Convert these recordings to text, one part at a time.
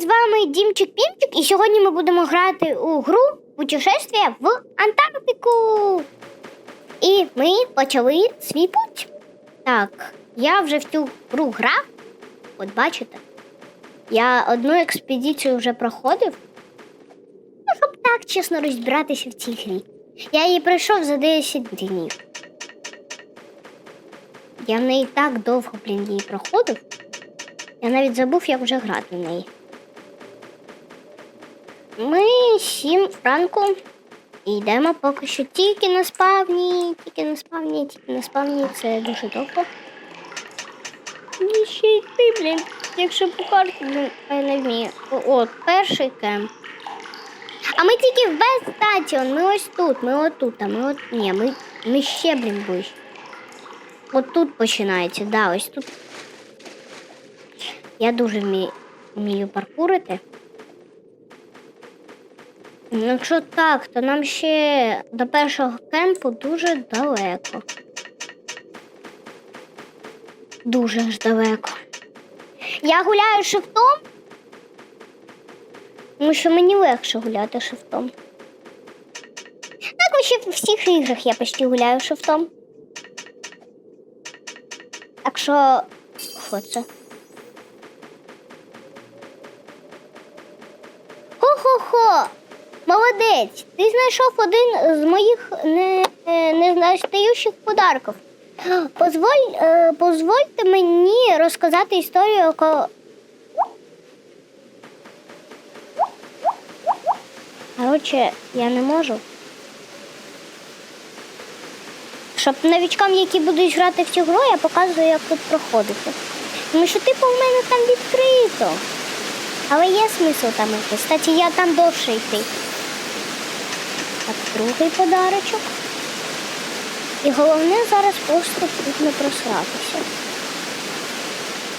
З вами Дімчик Пімчик, і сьогодні ми будемо грати у гру путешествие в Антарктику. І ми почали свій путь. Так, я вже в цю гру грав. От бачите, я одну експедицію вже проходив. Ну, щоб так чесно розбиратися в цій грі. Я її пройшов за 10 днів. Я в неї так довго, блін, її проходив. Я навіть забув, як вже грати в неї. Ми сім ранку і йдемо поки що тільки на спавні, тільки на спавні, тільки на спавні. Це дуже довго. І ще йти, блін, якщо по карті блін, я не вмію. От, перший кемп. А ми тільки в Бестаціон, ми ось тут, ми отут, а ми от. Ні, ми, ми ще, блін, ближче. От тут починається, да, ось тут я дуже вмію, вмію паркурити. Ну, Якщо так, то нам ще до першого кемпу дуже далеко. Дуже ж далеко. Я гуляю шифтом, тому що мені легше гуляти шифтом. Так, вообще в всіх іграх я почти гуляю шифтом. Так що, що це? Молодець! Ти знайшов один з моїх не, е, подарків. Позволь, е, позвольте мені розказати історію. Ко... Коротше, я не можу. Щоб новичкам, які будуть грати в цю гру, я показую, як тут проходити. Тому що, типу, в мене там відкрито. Але є смисл там йти. Кстати, я там довше йти. Другий подарочок. І головне зараз просто тут не просратися.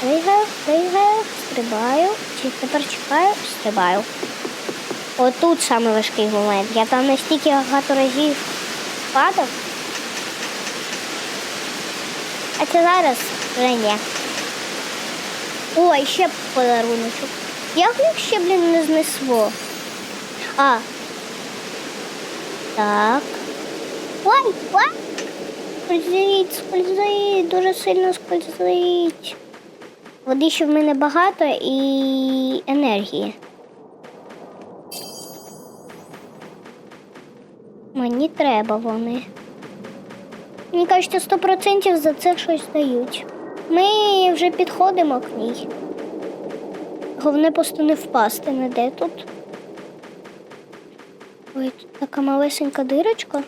Пригаю, пригаю, стрибаю. Чи тепер чекаю, стрибаю. Отут саме важкий момент. Я там настільки багато разів падав. А це зараз вже ні. Ой, ще подаруночок. Як їх ще, блін, не знесло? А. Так. Ой, ой. Скользить, скользить, дуже сильно скользить. Води ще в мене багато і енергії. Мені треба вони. Мені кажуть, сто процентів за це щось дають. Ми вже підходимо к ній. Головне просто не впасти не де тут. Ой, тут така малесенька дирочка.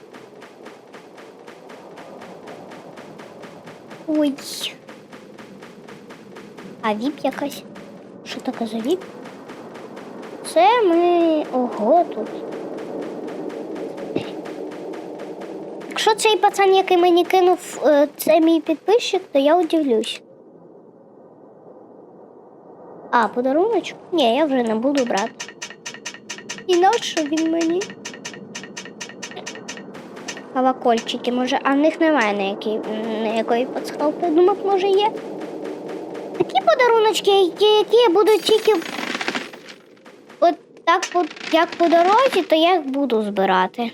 Ой. А віп якась. Що таке за віп? Це ми. Ого тут. Якщо цей пацан, який мені кинув, е, це мій підписчик, то я удивлюсь. А, подаруночок? Ні, я вже не буду брати. І нащо він мені? Колокольчики, може, а в них немає ніякої, ніякої підсказки. Думав, може є. Такі подаруночки, які, будуть тільки от так, як по дорозі, то я їх буду збирати.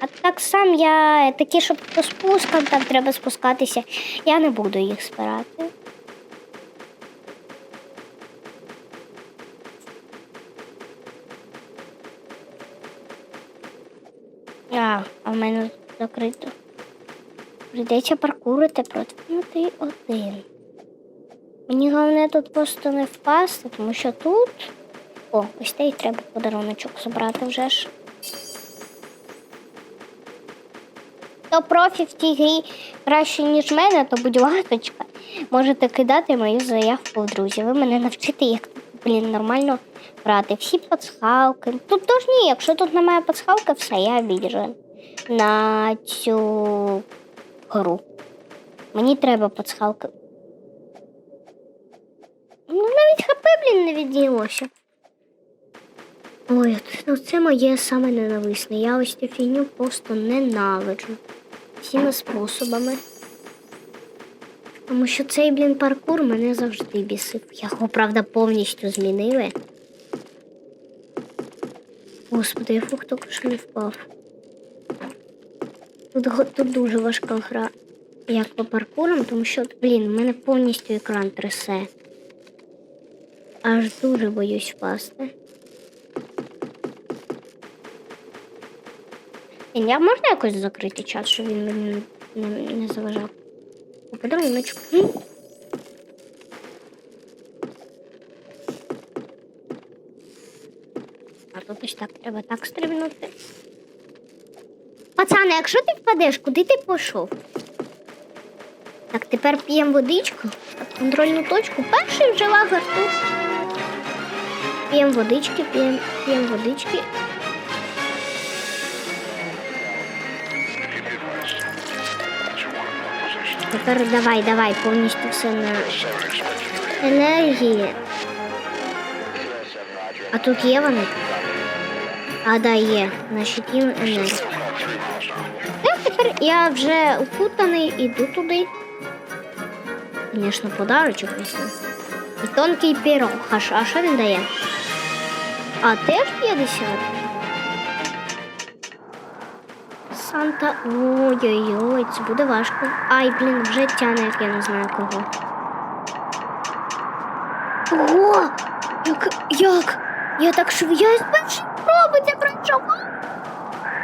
А так сам я такі, щоб по спускам там треба спускатися, я не буду їх збирати. А, а в мене закрито. Прийдеться паркурити проти один. Мені головне тут просто не впасти, тому що тут. О, ось те й треба подаруночок забрати вже ж. Хто профі в цій грі краще, ніж мене, то будь ласочка, можете кидати мою заявку в друзі. Ви мене навчите, як блін, нормально грати. Всі пасхалки. Тут тож ні, якщо тут немає пасхалки, все, я обіджу на цю гру. Мені треба пасхалки. Ну, навіть хп, блін, не відділося. Ой, ну це моє саме ненависне. Я ось цю фігню просто ненавиджу. Всіма способами. Тому що цей, блін, паркур мене завжди бісив. Його, правда, повністю змінили. Господи, я фух тільки що не впав. Тут, тут дуже важка гра, як по паркурам, тому що, блін, у мене повністю екран трясе. Аж дуже боюсь впасти. Я можна якось закрити чат, щоб він мені не, не, не заважав. Подаруночок. М. А тут ось так треба так стрибнути. Пацани, якщо ти впадеш, куди ти пішов? Так, тепер п'ємо водичку. Так, контрольну точку. Перший вже лагер. П'ємо водички, п'ємо п'ємо водички. Тепер давай, давай, повністю все на енергії. А тут є вони? А, да, є. Значить, їм енергія. Так, тепер я вже укутаний, іду туди. Звісно, подарочок візьму. І тонкий пірог. А що він дає? А теж 50? Санта. Ой-ой-ой, це буде важко. Ай, блін, вже тяне, як я не знаю кого. Ого! Як? Як? Я так швидко.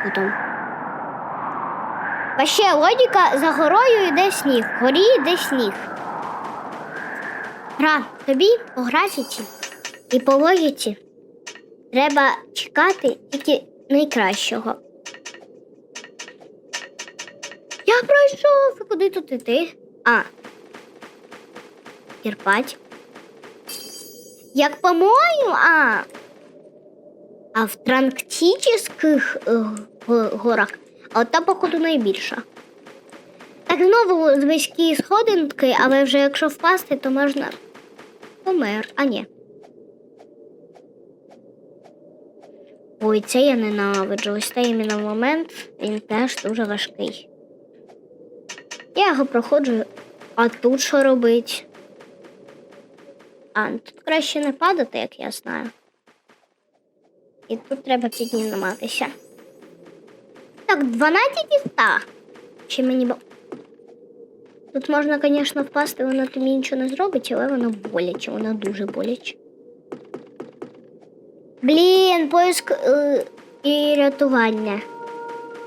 Потім. А ще логіка за горою йде сніг, горі йде сніг. Гра, тобі по графіці і по логіці треба чекати тільки найкращого. Я пройшов. І Куди тут іти? А. Кірпать. Як по-моєму, а. А в Транктических е, горах, а от та, походу, найбільша. Так знову зв'язкі сходинки, але вже якщо впасти, то можна помер. А ні. Ой, це я ненавиджу. Ось цей іменно момент, він теж дуже важкий. Я його проходжу, а тут що робить? А, тут краще не падати, як я знаю. І тут треба підніматися. Так, 12 із 100. Чи мені бо. Тут можна, звісно, впасти, воно тобі нічого не зробить, але воно боляче, воно дуже боляче. Блін, поиск е, і рятування.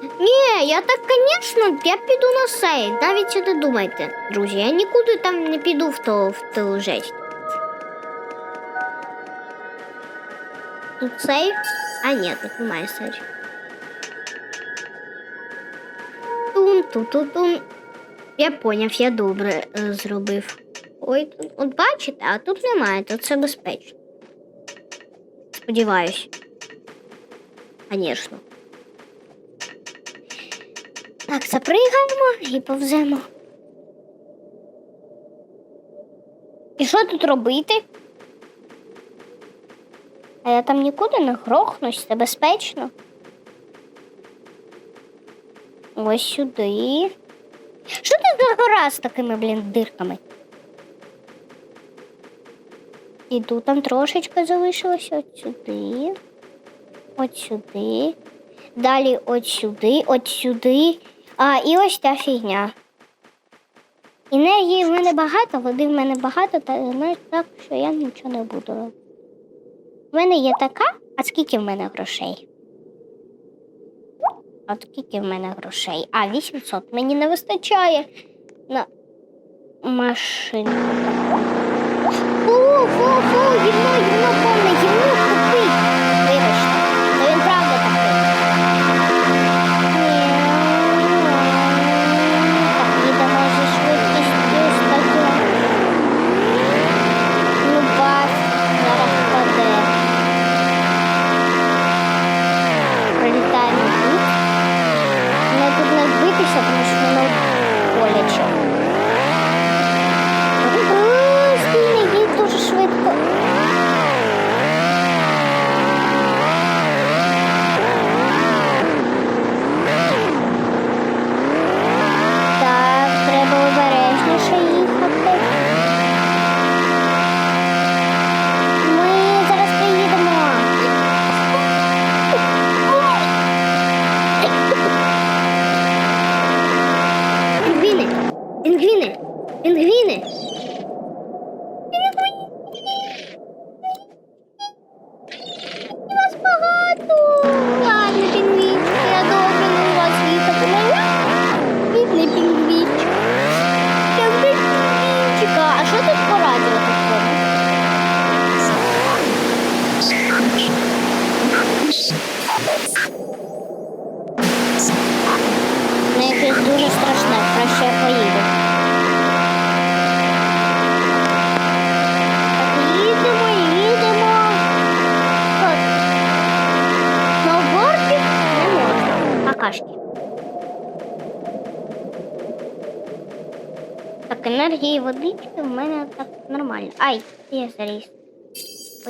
Ні, я так, звісно, я піду на сейф. Навіть не думайте, друзі, я нікуди там не піду в ту, в ту жесть. Тут сейф? А ні, тут немає сейф. Тун, ту ту Я поняв, я добре е, зробив. Ой, от бачите, а тут немає, тут все безпечно. Сподіваюсь. Звісно. Так, запригаємо і повземо. І що тут робити? А я там нікуди не грохнусь, це безпечно. Ось сюди. Що це за гора з такими, блін, дирками? Іду там трошечки залишилося от сюди. От сюди. Далі от сюди, от сюди. А, і ось ця фігня. Енергії в мене багато, води в мене багато, та знаєш так, що я нічого не буду робити. В мене є така, а скільки в мене грошей? А скільки в мене грошей? А, 800. Мені не вистачає на машину. Фу, фу, фу, гівно, гівно повне, гівно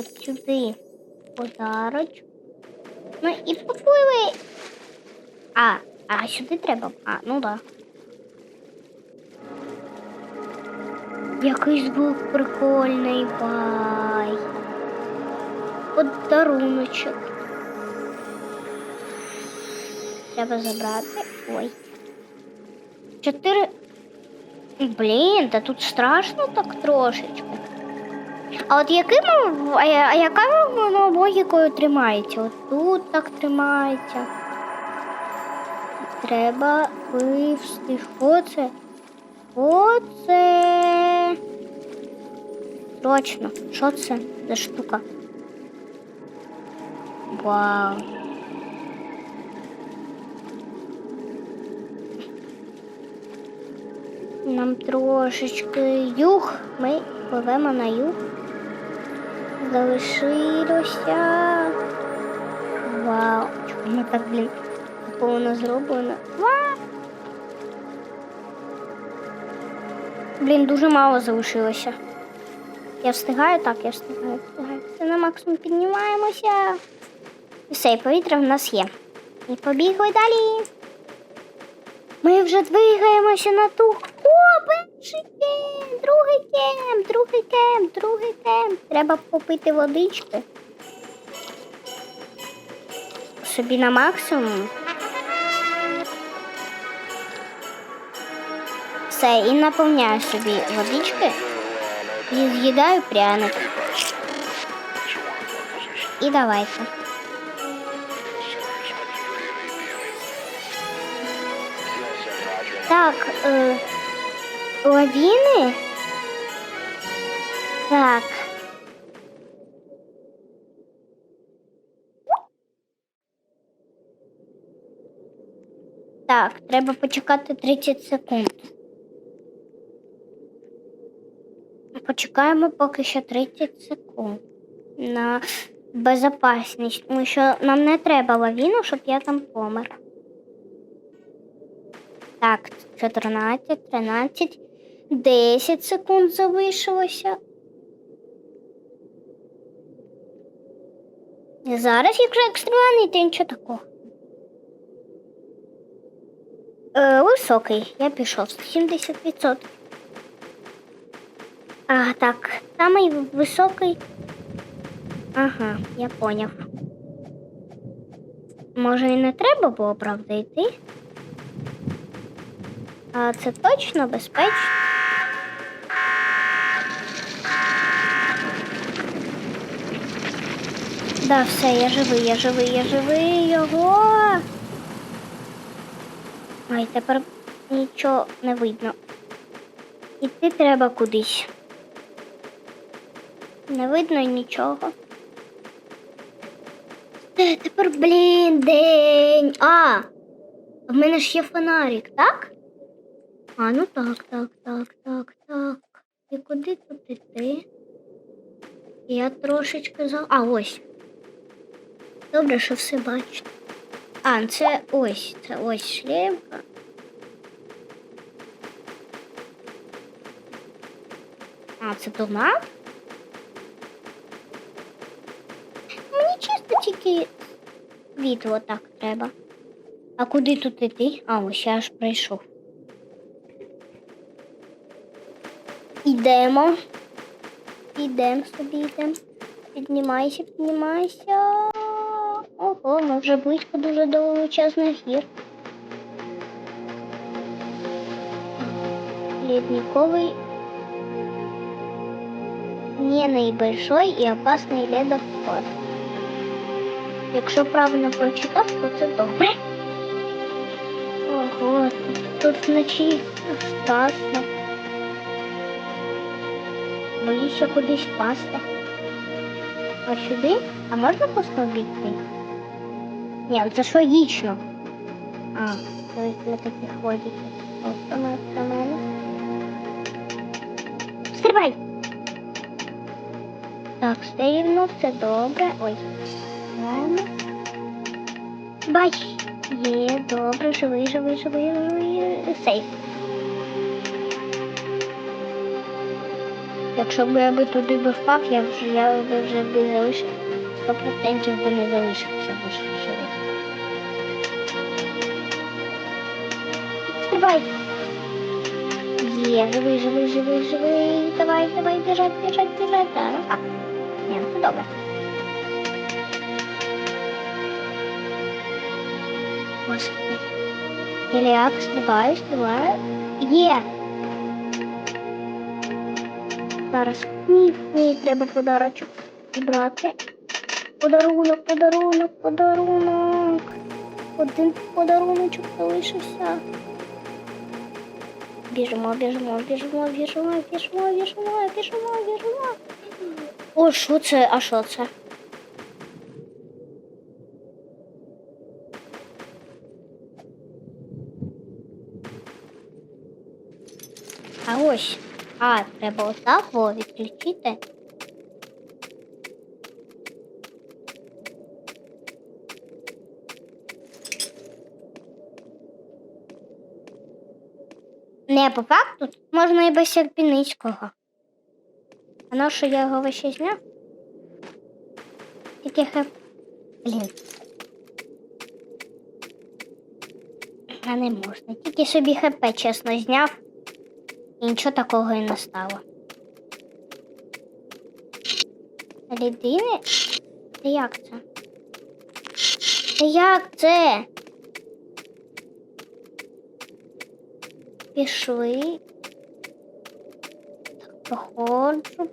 От сюди подарочку. Ну і попливи. А, а сюди треба. А, ну да. Який звук прикольний бай. Подаруночок. Треба забрати. Ой. Чотири. Блін, та тут страшно так трошечки. А от яким, а, яка воно логікою тримається? От тут так тримається. Треба вивести. Що це? Що це? Точно. Що це за штука? Вау. Нам трошечки юг. Ми пливемо на юг. Залишилося. Вау. Чому так, блін, повно зроблено? Вау. Блін, дуже мало залишилося. Я встигаю? Так, я встигаю, встигаю. Все на максимум піднімаємося. І все, і повітря в нас є. І побігли далі. Ми вже двигаємося на ту. Перший кемп, другий кемп, другий кемп, другий кемп. Треба попити водички. Собі на максимум. Все, і наповняю собі водички. І з'їдаю пряник. І давайте. Так, е, лавіни. Так. Так, треба почекати 30 секунд. Почекаємо поки що 30 секунд на безопасність, тому що нам не треба лавіну, щоб я там помер. Так, 14, 13, 10 секунд залишилося. І Зараз, якщо екстременний, то нічого такого. Е, високий, я пішов 70%. А, так, самий високий. Ага, я поняв. Може і не треба було, правда, йти? А це точно безпечно? Да, все, я живий, я живий, я живий його. Ай, тепер нічого не видно. Іти треба кудись. Не видно нічого. Тепер, блін, день. А! В мене ж є фонарик, так? А, ну так, так, так, так, так. І куди тут іти? Я трошечки за. А, ось. Добре, що все бачите. А, це ось, це ось шлемка. А, це туман? Мені чисто тільки світло так треба. А куди тут іти? А, ось я аж прийшов. Ідемо. Ідемо собі йдемо. Піднімайся, піднімайся. Ого, ми вже близько дуже до величезних гір. ледниковый не наибольшой і опасний ледоход. Якщо правильно прочитав, то це добре. Ого, тут вночі страшно. Боюся кудись впасти. А сюди? А можна просто? Ні, це ж логічно. А, есть для таких ходить. Ось вона до мене. Стрибай! Так, сейвну, все добре. Ой. Ладно. Бач. Є, добре, живий, живий, живий, живий. Сейф. Якщо б я би туди би впав, я вже я би вже би залишив. Сто процентів би не залишився б живий. Стрибай. Є, живий, живий, живий, живий. Давай, давай, біжать, біжать, біжать. Да, так. Ні, ну добре. Господи. Іліак, стрибаю, стрибаю. Є. Зараз. Ні, ні, треба подарочок брати. Подарунок, подарунок, подарунок. Один подаруночок залишився. Біжимо, біжимо, біжимо, біжимо, біжимо, біжимо, біжимо, біжимо. О, що це? А що це? А ось. А, треба отак відключити. Не, по факту можна і без Серпіницького. А на що я його вообще зняв? Тільки хеп. Блін. А не можна. Тільки собі хп чесно зняв. І нічого такого і не стало. Рідини? Та як це? Та як це? Пішли. Так, проходжу,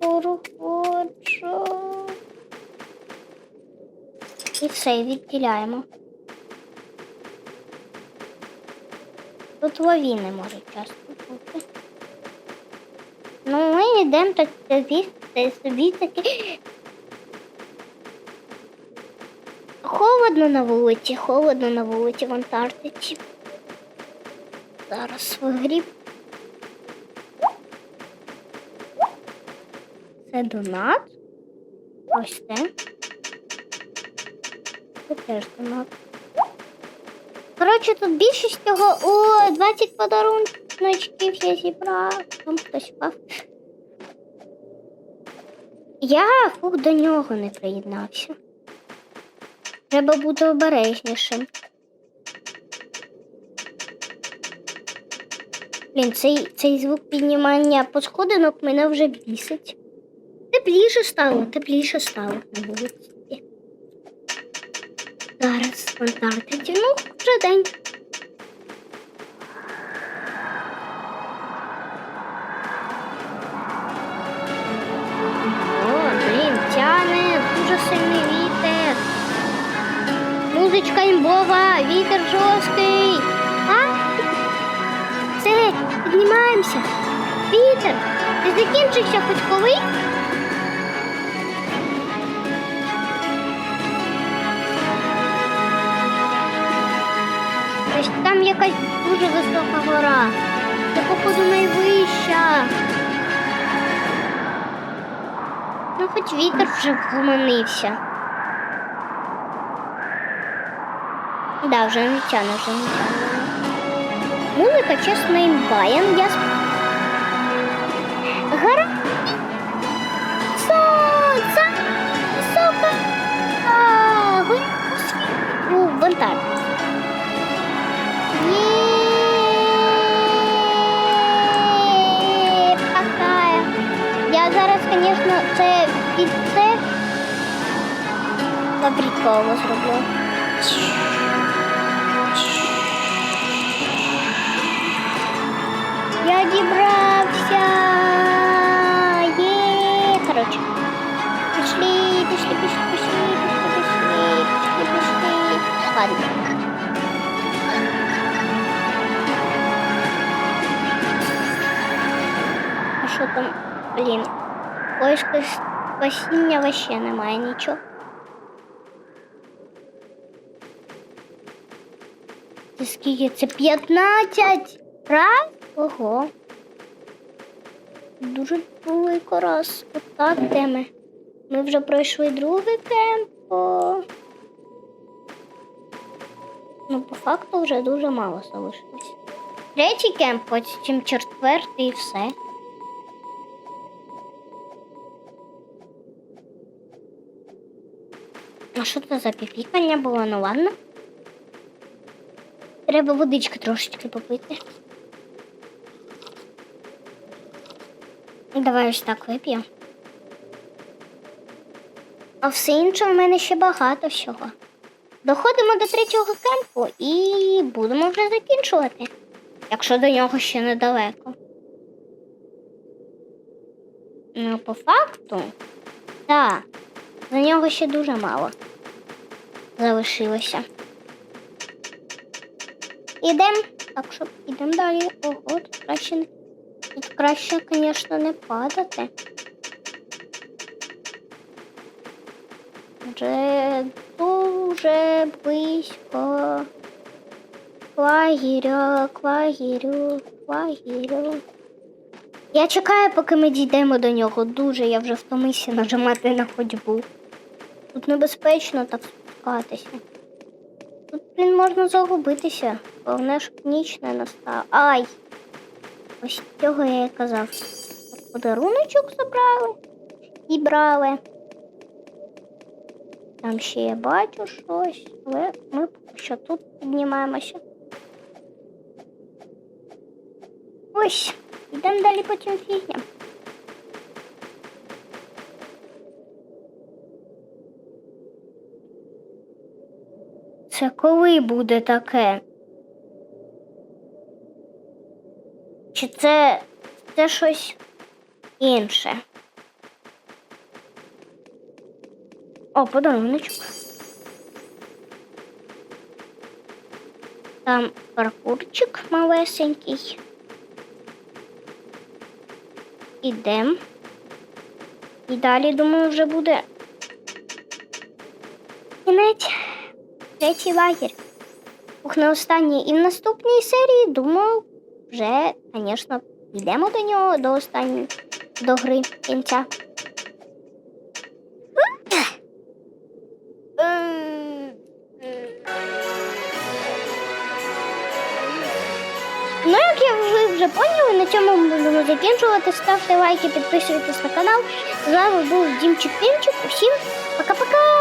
проходжу. І все, відділяємо. Тут лавіни можуть часто бути. Ну, ми йдемо так та собі таки. Холодно на вулиці, холодно на вулиці в Антарктиці. Зараз вигріб. Це донат. Ось це. Це теж донат. Коротше, тут більшість цього. О, 20 подарунків я зібрав. Там хтось впав. Я фух до нього не приєднався. Треба бути обережнішим. Блін, цей, цей звук піднімання по сходинок мене вже бісить. Тепліше стало, тепліше стало на вулиці. Зараз в Антарктиді, ну, вже день. Музичка імбова, вітер жорсткий. А? Все, піднімаємося. Вітер, ти закінчився хоч коли? Там якась дуже висока гора. Це, походу, найвища. Ну, хоч вітер вже вгомонився. Да, вже не тяне, вже не тяне. Музика, чесно, імба. Я, я... сп- Гора. Сонце. Висока. А, ви- у в Антарктиці. Є, какая. Я зараз, звісно, це під це фабриково зроблю. Я Я дібрався. Є. Коротше. Пішли, пішли, пішли, пішли, пішли, пішли, пішли, пішли. Ладно. А що там? Блін. Поиски спасіння вообще немає нічого. Це скільки? Це 15 раз? Ого. Дуже велико раз. Отак, де ми? Ми вже пройшли другий темпо. Ну, по факту вже дуже мало залишилось. Третій кемп, потім четвертий і все. А що це за піпікання було? Ну ладно. Треба водички трошечки попити. Давай ось так вип'ю. А все інше в мене ще багато всього. Доходимо до третього кемпу і будемо вже закінчувати, якщо до нього ще недалеко. Ну, по факту, так, за нього ще дуже мало залишилося. Ідемо. Так що ідемо далі. Ого, тут краще не. Тут краще, звісно, не падати. Вже дуже близько. Лагеря, лагерю, лагерю. Я чекаю, поки ми дійдемо до нього. Дуже я вже втомився нажимати на ходьбу. Тут небезпечно так спускатися. Тут, блін, можна загубитися. Головне, щоб ніч не настала. Ай! Ось цього я і казав. Подаруночок забрали і брали. Там ще я бачу щось, але ми поки що тут піднімаємося. Ось, йдемо далі по цим фігням. Це коли буде таке? Чи це, це щось інше? О, подаруночок. Там паркурчик малесенький. Ідем. І далі, думаю, вже буде кінець. Третій лагерь. Ух, не останній. І в наступній серії, думаю, вже, звісно, йдемо до нього до останньої, до гри кінця. Ну, як я ви вже поняли, на цьому ми будемо закінчувати. Ставте лайки, підписуйтесь на канал. З вами був Дімчик Пімчик. Усім пока-пока!